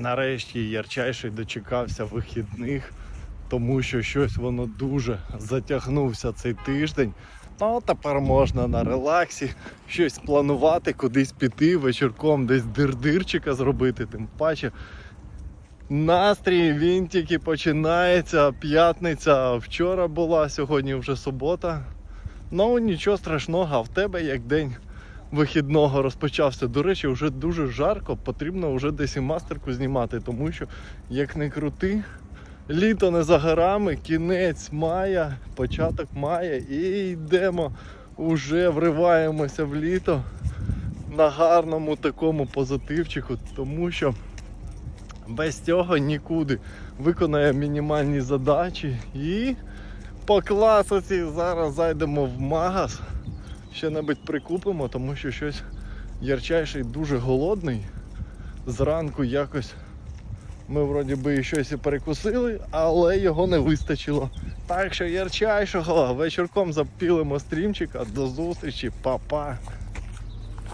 Нарешті ярчайший дочекався вихідних, тому що щось воно дуже затягнувся цей тиждень. Ну, тепер можна на релаксі щось планувати, кудись піти вечірком, десь дирдирчика зробити. Тим паче настрій він тільки починається. П'ятниця вчора була, сьогодні вже субота. Ну нічого страшного, а в тебе як день вихідного розпочався. До речі, вже дуже жарко, потрібно вже десь і мастерку знімати, тому що як не крути, літо не за горами, кінець мая, початок мая і йдемо, уже вриваємося в літо на гарному такому позитивчику, тому що без цього нікуди виконає мінімальні задачі і по класиці зараз зайдемо в магаз що-небудь прикупимо, тому що щось ярчайший дуже голодний. Зранку якось ми вроді би щось і перекусили, але його не вистачило. Так що ярчайшого вечірком запілимо стрімчика. До зустрічі, па-па!